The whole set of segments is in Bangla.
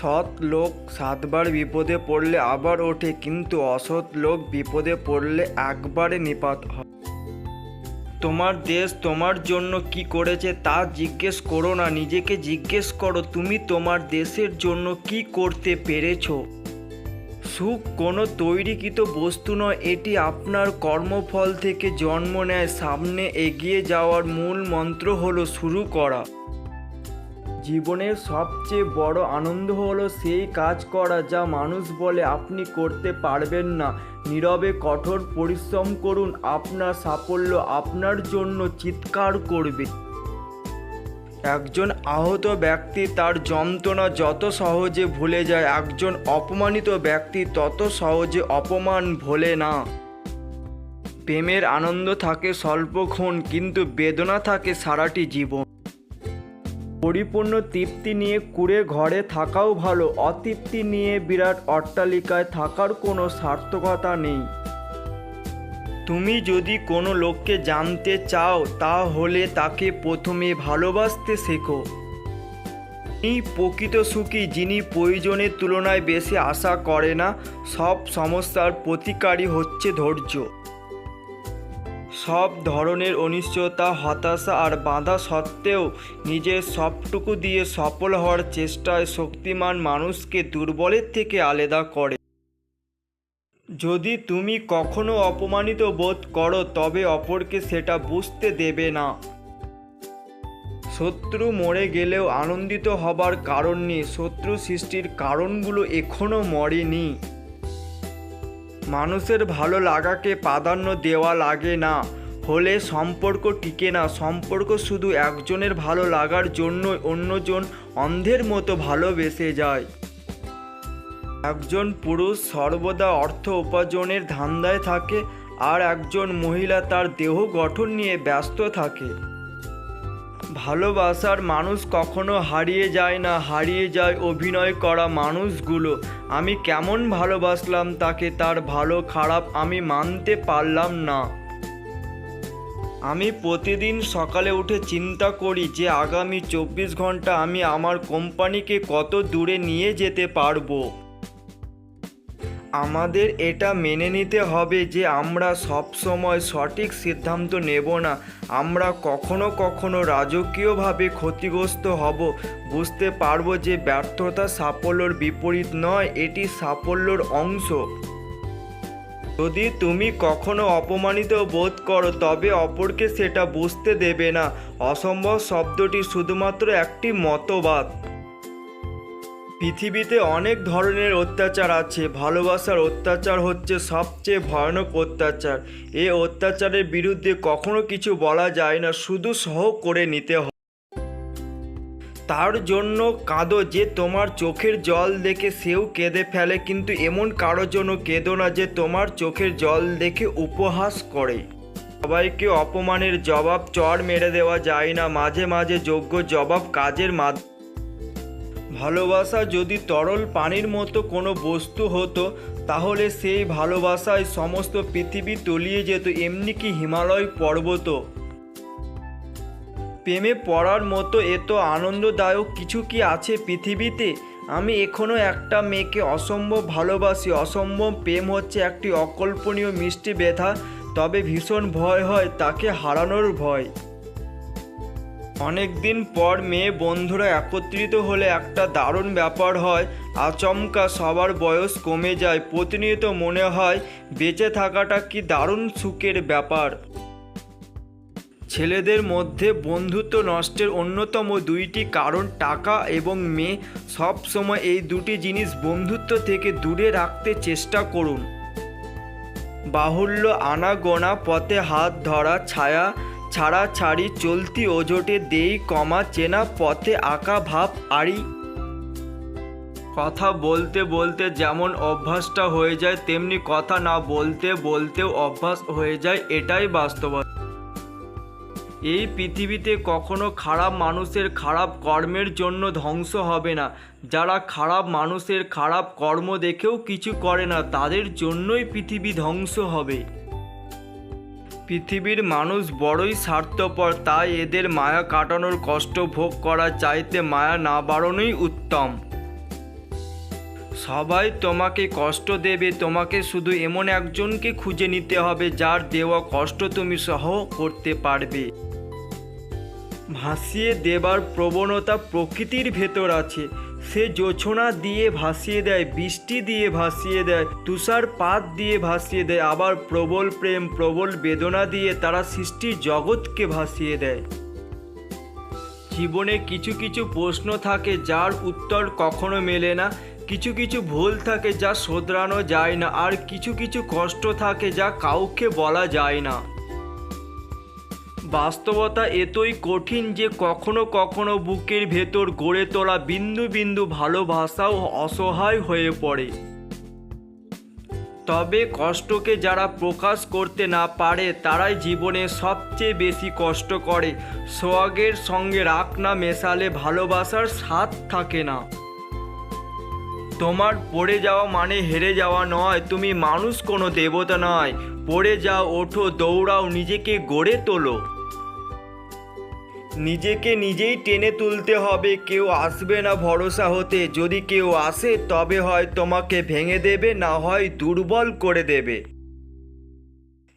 সৎ লোক সাতবার বিপদে পড়লে আবার ওঠে, কিন্তু অসৎ লোক বিপদে পড়লে একবারে নিপাত হয়। তোমার দেশ তোমার জন্য কি করেছে তা জিজ্ঞেস করো না, নিজেকে জিজ্ঞেস করো, তুমি তোমার দেশের জন্য কি করতে পেরেছ? সুখ কোনো তৈরিকৃত বস্তু নয়, এটি আপনার কর্মফল থেকে জন্ম নেয়, সামনে এগিয়ে যাওয়ার মূল মন্ত্র হলো শুরু করা। জীবনের সবচেয়ে বড় আনন্দ হলো সেই কাজ করা যা মানুষ বলে আপনি করতে পারবেন না। নীরবে কঠোর পরিশ্রম করুন, আপনার সাফল্য আপনার জন্য চিৎকার করবে। একজন আহত ব্যক্তি তার যন্ত্রণা যত সহজে ভুলে যায়, একজন অপমানিত ব্যক্তি তত সহজে অপমান ভোলে না। প্রেমের আনন্দ থাকে স্বল্পক্ষণ কিন্তু বেদনা থাকে সারাটি জীবন। পরিপূর্ণ তৃপ্তি নিয়ে কুড়ে ঘরে থাকাও ভালো। অতৃপ্তি নিয়ে বিরাট অট্টালিকায় থাকার কোনো সার্থকতা নেই। তুমি যদি কোনো লোককে জানতে চাও, তাহলে তাকে প্রথমে ভালোবাসতে শেখো। এই প্রকৃত সুখী যিনি প্রয়োজনের তুলনায় বেশি আশা করে না, সব সমস্যার প্রতিকারী হচ্ছে ধৈর্য। সব ধরনের অনিশ্চয়তা, হতাশা আর বাধা সত্ত্বেও নিজের সবটুকু দিয়ে সফল হওয়ার চেষ্টায় শক্তিমান মানুষকে দুর্বলের থেকে আলাদা করে। যদি তুমি কখনো অপমানিত বোধ করো, তবে অপরকে সেটা বুঝতে দেবে না। শত্রু মরে গেলেও আনন্দিত হবার কারণ নেই। শত্রু সৃষ্টির কারণগুলো এখনও মরেনি। মানুষের ভালো লাগাকে প্রাধান্য দেওয়া লাগে না। হলে সম্পর্ক টিকে না। সম্পর্ক শুধু একজনের ভালো লাগার জন্য অন্যজন অন্ধের মতো ভালোবেসে যায়। একজন পুরুষ সর্বদা অর্থ উপার্জনের ধান্দায় থাকে আর একজন মহিলা তার দেহ গঠন নিয়ে ব্যস্ত থাকে। ভালোবাসার মানুষ কখনো হারিয়ে যায় না, হারিয়ে যায় অভিনয় করা মানুষগুলো। আমি কেমন ভালোবাসলাম তাকে, তার ভালো খারাপ আমি মানতে পারলাম না। আমি প্রতিদিন সকালে উঠে চিন্তা করি যে আগামী চব্বিশ ঘণ্টা আমি আমার কোম্পানিকে কত দূরে নিয়ে যেতে পারব। আমাদের এটা মেনে নিতে হবে যে আমরা সব সময় সঠিক সিদ্ধান্ত নেব না। আমরা কখনো কখনো রাজকীয়ভাবে ক্ষতিগ্রস্ত হব। বুঝতে পারব যে ব্যর্থতা সাফল্যর বিপরীত নয়, এটি সাফল্যর অংশ। যদি তুমি কখনো অপমানিত বোধ করো, তবে অপরকে সেটা বুঝতে দেবে না। অসম্ভব শব্দটি শুধুমাত্র একটি মতবাদ। পৃথিবীতে অনেক ধরনের অত্যাচার আছে। ভালোবাসার অত্যাচার হচ্ছে সবচেয়ে ভয়ানক অত্যাচার। এ অত্যাচারের বিরুদ্ধে কখনো কিছু বলা যায় না, শুধু সহ করে নিতে হয় তার জন্য কাঁদো যে তোমার চোখের জল দেখে সেও কেঁদে ফেলে, কিন্তু এমন কারোর জন্য কেঁদো না যে তোমার চোখের জল দেখে উপহাস করে। সবাইকে অপমানের জবাব চড় মেরে দেওয়া যায় না, মাঝে মাঝে যোগ্য জবাব কাজের মাধ্যমে ভালোবাসা যদি তরল পানির মতো কোনো বস্তু হতো, তাহলে সেই ভালোবাসায় সমস্ত পৃথিবী তলিয়ে যেত, এমনি কি হিমালয় পর্বত? প্রেমে পড়ার মতো এত আনন্দদায়ক কিছু কি আছে পৃথিবীতে? আমি এখনও একটা মেয়েকে অসম্ভব ভালোবাসি। অসম্ভব প্রেম হচ্ছে একটি অকল্পনীয় মিষ্টি ব্যথা, তবে ভীষণ ভয় হয়, তাকে হারানোর ভয়। অনেক দিন পর মেয়ে বন্ধুরা একত্রিত হলে একটা দারুণ ব্যাপার হয়। আচমকা সবার বয়স কমে যায়। প্রতিনিয়ত মনে হয়, বেঁচে থাকাটা কি দারুণ সুখের ব্যাপার। ছেলেদের মধ্যে বন্ধুত্ব নষ্টের অন্যতম দুইটি কারণ টাকা এবং মেয়ে। সব সময় এই দুটি জিনিস বন্ধুত্ব থেকে দূরে রাখতে চেষ্টা করুন। বাহুল্য আনাগোনা, পথে হাত ধরা, ছায়া ছাড়া ছাড়ি চলতি ওজোটে দেই কমা চেনা পথে আঁকা ভাব আড়ি। কথা বলতে বলতে যেমন অভ্যাসটা হয়ে যায়, তেমনি কথা না বলতে বলতেও অভ্যাস হয়ে যায়, এটাই বাস্তবতা। এই পৃথিবীতে কখনো খারাপ মানুষের খারাপ কর্মের জন্য ধ্বংস হবে না। যারা খারাপ মানুষের খারাপ কর্ম দেখেও কিছু করে না, তাদের জন্যই পৃথিবী ধ্বংস হবে। পৃথিবীর মানুষ বড়ই স্বার্থপর, তাই এদের মায়া কাটানোর কষ্ট ভোগ করা চাইতে মায়া না বাড়ানোই উত্তম। সবাই তোমাকে কষ্ট দেবে, তোমাকে শুধু এমন একজনকে খুঁজে নিতে হবে, যার দেওয়া কষ্ট তুমি সহ করতে পারবে। ভাসিয়ে দেবার প্রবণতা প্রকৃতির ভেতর আছে। সে জোছনা দিয়ে ভাসিয়ে দেয়, বৃষ্টি দিয়ে ভাসিয়ে দেয়, তুষার পাত দিয়ে ভাসিয়ে দেয়, আবার প্রবল প্রেম, প্রবল বেদনা দিয়ে তারা সৃষ্টির জগৎকে ভাসিয়ে দেয়। জীবনে কিছু কিছু প্রশ্ন থাকে যার উত্তর কখনো মেলে না, কিছু কিছু ভুল থাকে যা শোধরানো যায় না, আর কিছু কিছু কষ্ট থাকে যা কাউকে বলা যায় না। বাস্তবতা এতই কঠিন যে কখনো কখনো বুকের ভেতর গড়ে তোলা বিন্দু বিন্দু ভালোবাসাও অসহায় হয়ে পড়ে। তবে কষ্টকে যারা প্রকাশ করতে না পারে, তারাই জীবনে সবচেয়ে বেশি কষ্ট করে। সোয়াগের সঙ্গে রাখ না মেশালে ভালোবাসার স্বাদ থাকে না। তোমার পড়ে যাওয়া মানে হেরে যাওয়া নয়, তুমি মানুষ কোনো দেবতা নয়। পড়ে যাও, ওঠো, দৌড়াও, নিজেকে গড়ে তোলো। নিজেকে নিজেই টেনে তুলতে হবে। কেউ আসবে না ভরসা হতে। যদি কেউ আসে, তবে হয় তোমাকে ভেঙে দেবে, না হয় দুর্বল করে দেবে।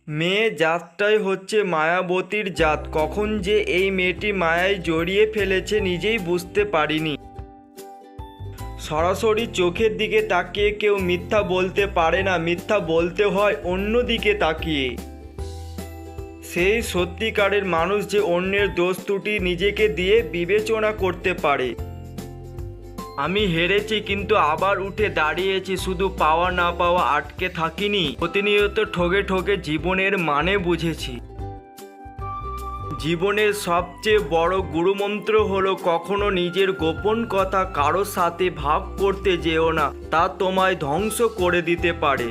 মেয়ে জাতটাই হচ্ছে মায়াবতীর জাত। কখন যে এই মেয়েটি মায়ায় জড়িয়ে ফেলেছে, নিজেই বুঝতে পারিনি। সরাসরি চোখের দিকে তাকিয়ে কেউ মিথ্যা বলতে পারে না। মিথ্যা বলতে হয় অন্য দিকে তাকিয়ে। সেই সত্যিকারের মানুষ যে অন্যের দোষ ত্রুটি নিজেকে দিয়ে বিবেচনা করতে পারে। আমি হেরেছি কিন্তু আবার উঠে দাঁড়িয়েছি, শুধু পাওয়া না পাওয়া আটকে থাকিনি। প্রতিনিয়ত ঠগে ঠগে জীবনের মানে বুঝেছি। জীবনের সবচেয়ে বড় গুরুমন্ত্র হলো কখনো নিজের গোপন কথা কারও সাথে ভাগ করতে যেও না, তা তোমায় ধ্বংস করে দিতে পারে।